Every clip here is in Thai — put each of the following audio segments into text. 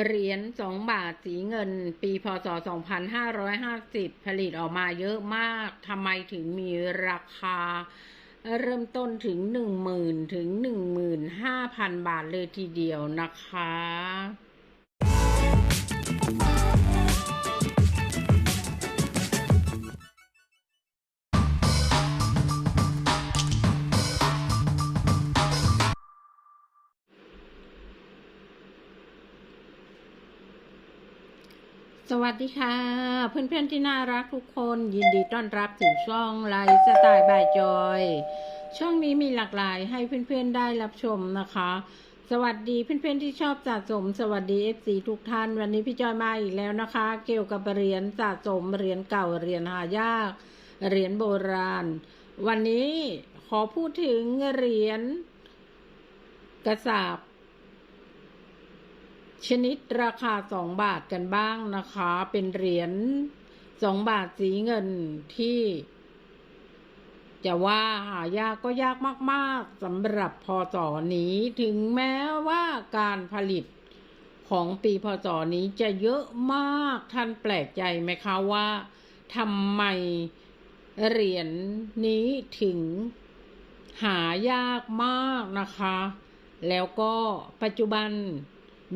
เหรียญสองบาทสีเงิน ปีพศ 2550 ผลิตออกมาเยอะมาก ทำไมถึงมีราคาเริ่มต้นถึง 10,000 ถึง 15,000 บาทเลยทีเดียวนะคะ สวัสดีค่ะ เพื่อนๆที่น่ารักทุกคนยินดีต้อนรับสู่ช่องไลฟ์สไตล์บายจอย ช่องนี้มีหลากหลายให้เพื่อนๆได้รับชมนะคะ สวัสดีเพื่อนๆที่ชอบสะสม สวัสดี FC ทุกท่าน วันนี้พี่จอยมาอีกแล้วนะคะ เกี่ยวกับเหรียญสะสมเหรียญเก่าเหรียญหายากเหรียญโบราณ วันนี้ขอพูดถึงเหรียญกระสาบ ชนิดราคาสองบาทกันบ้างนะคะ เป็นเหรียญสองบาทสีเงินที่ จะว่าหายากก็ยากมากๆสำหรับพศนี้ถึงแม้ว่าการผลิตของปีพศนี้จะเยอะมากท่านแปลกใจไหมคะว่าทำไมเหรียญนี้ถึงหายากมากนะคะ แล้วก็ปัจจุบัน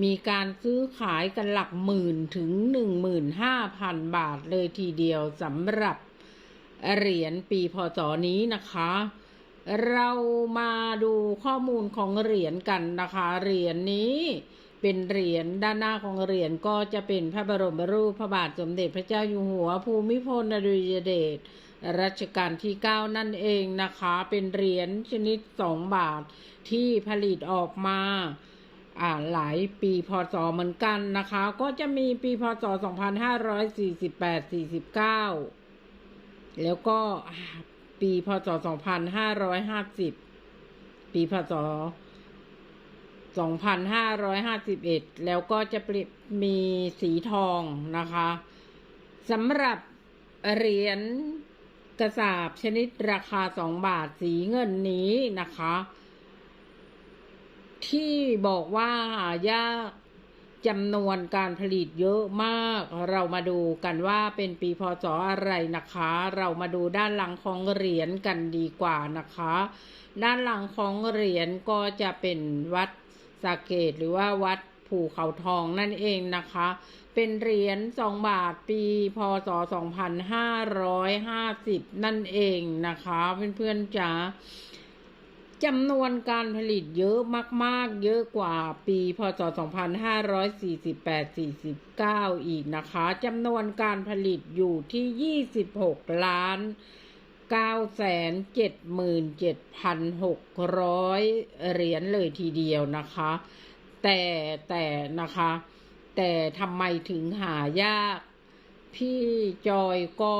มีการซื้อขายกันหลักหมื่นถึงหนึ่งหมื่นห้าพันบาทเลยทีเดียวสำหรับเหรียญปีพศนี้นะคะ เรามาดูข้อมูลของเหรียญกันนะคะ เหรียญนี้เป็นเหรียญด้านหน้าของเหรียญก็จะเป็นพระบรมรูปพระบาทสมเด็จพระเจ้าอยู่หัว ภูมิพลอดุลยเดชรัชกาลที่ 9 นั่นเองนะคะ เป็นเหรียญชนิด 2 บาทที่ผลิตออกมา หลายปีพศเหมือนกันนะคะ ก็จะมีปีพศ 2548 49 แล้วก็อ่าปีพศ 2550 ปีพศ 2551 แล้วก็จะเปมีสีทองนะคะสำหรับเหรียญกระสาบชนิดราคา 2 บาทสีเงินนี้นะคะ ที่บอกว่าหายากจำนวนการผลิตเยอะมาก เรามาดูกันว่าเป็นปีพศอะไรนะคะ เรามาดูด้านหลังของเหรียญกันดีกว่านะคะ ด้านหลังของเหรียญก็จะเป็นวัดสาเกตหรือว่าวัดภูเขาทองนั่นเองนะคะ เป็นเหรียญ2บาทปีพศ 2550 นั่นเองนะคะ เพื่อนๆจ๋า จำนวนการผลิตเยอะมาก ๆ เยอะกว่าปีพศ 2548-49 อีกนะคะ จำนวนการผลิตอยู่ที่ 26 ล้าน 977,600 เหรียญเลยทีเดียวนะคะ แต่แต่นะคะ แต่ทำไมถึงหายาก พี่จอยก็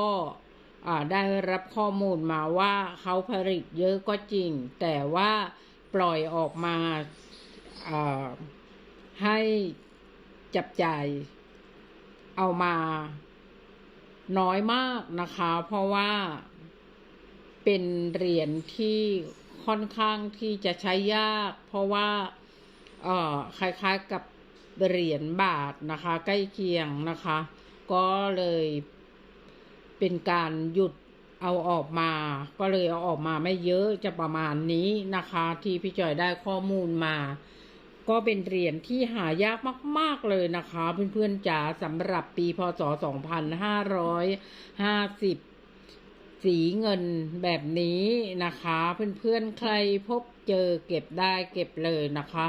ได้รับข้อมูลมาว่าเขาผลิตเยอะก็จริง แต่ว่าปล่อยออกมาให้จับจ่ายเอามาน้อยมากนะคะ เพราะว่าเป็นเหรียญที่ค่อนข้างที่จะใช้ยาก เพราะว่าเอ่อคล้ายๆกับเหรียญบาทนะคะ ใกล้เคียงนะคะ ก็เลย เป็นการหยุดเอาออกมา ก็เลยเอาออกมาไม่เยอะจะประมาณนี้นะคะ ที่พี่จอยได้ข้อมูลมา ก็เป็นเหรียญที่หายากมาก ๆ เลยนะคะ เพื่อนๆจ๋าสำหรับปีพศ 2550 สีเงินแบบนี้นะคะ เพื่อนๆใครพบเจอเก็บได้เก็บเลยนะคะ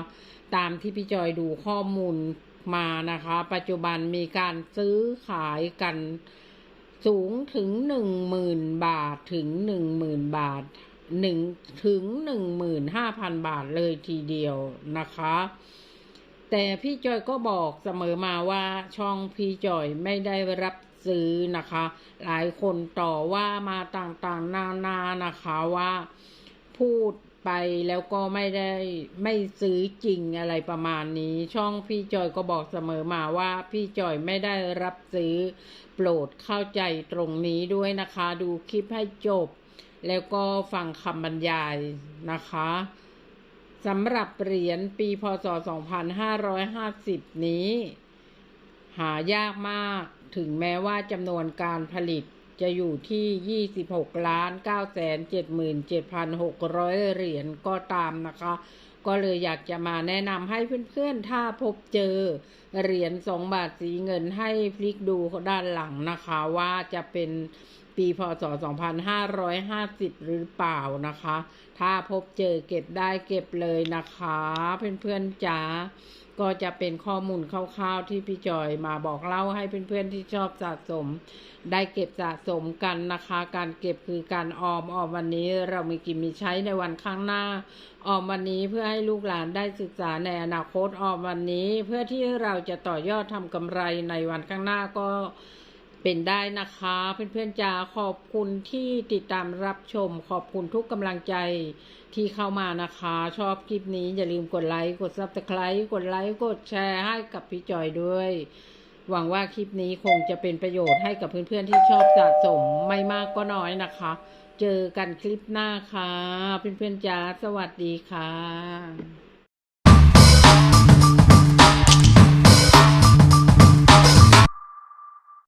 ตามที่พี่จอยดูข้อมูลมานะคะ ปัจจุบันมีการซื้อขายกัน สูงถึงหนึ่งหมื่นบาทถึงหนึ่งหมื่นบาทหนึ่งถึงหนึ่งหมื่นห้าพันบาทเลยทีเดียวนะคะ แต่พี่จอยก็บอกเสมอมาว่าช่องพี่จอยไม่ได้รับซื้อนะคะ หลายคนต่อว่ามาต่างๆนานานะคะว่าพูด ไปแล้วก็ไม่ได้ไม่ซื้อจริงอะไรประมาณนี้ ช่องพี่จอยก็บอกเสมอมาว่าพี่จอยไม่ได้รับซื้อ โปรดเข้าใจตรงนี้ด้วยนะคะ ดูคลิปให้จบ แล้วก็ฟังคำบรรยายนะคะสำหรับเหรียญปีพศ 2550 นี้ หายากมากถึงแม้ว่าจำนวนการผลิต จะอยู่ที่ 26ล้าน9แสน77,600 เหรียญก็ตามนะคะ ก็เลยอยากจะมาแนะนำให้เพื่อนๆ ถ้าพบเจอ เหรียญ2บาทสีเงินให้พลิกดูด้านหลังนะคะว่าจะเป็นปีพศ 2550 หรือเปล่านะคะ ถ้าพบเจอเก็บได้เก็บเลยนะคะ เพื่อนๆจ๋า ก็จะเป็นข้อมูลคร่าวๆที่พี่จอยมาบอกเล่าให้เพื่อนๆที่ชอบสะสม ได้เก็บสะสมกันนะคะ การเก็บคือการออมออมวันนี้เรามีกินมีใช้ในวันข้างหน้า ออมวันนี้เพื่อให้ลูกหลานได้ศึกษาในอนาคตออมวันนี้ เพื่อที่เราจะต่อยอดทำกำไรในวันข้างหน้าก็เป็นได้นะคะ เพื่อนๆจ๋าขอบคุณที่ติดตามรับชม ขอบคุณทุกกำลังใจ ที่เข้ามานะคะ ชอบคลิปนี้อย่าลืมกดไลค์ กดซับสไครต์กดไลค์ กดแชร์ให้กับพี่จอยด้วย หวังว่าคลิปนี้คงจะเป็นประโยชน์ให้กับเพื่อนๆที่ชอบสะสมไม่มากก็น้อยนะคะ เจอกันคลิปหน้าค่ะ เพื่อนๆจ้าสวัสดีค่ะ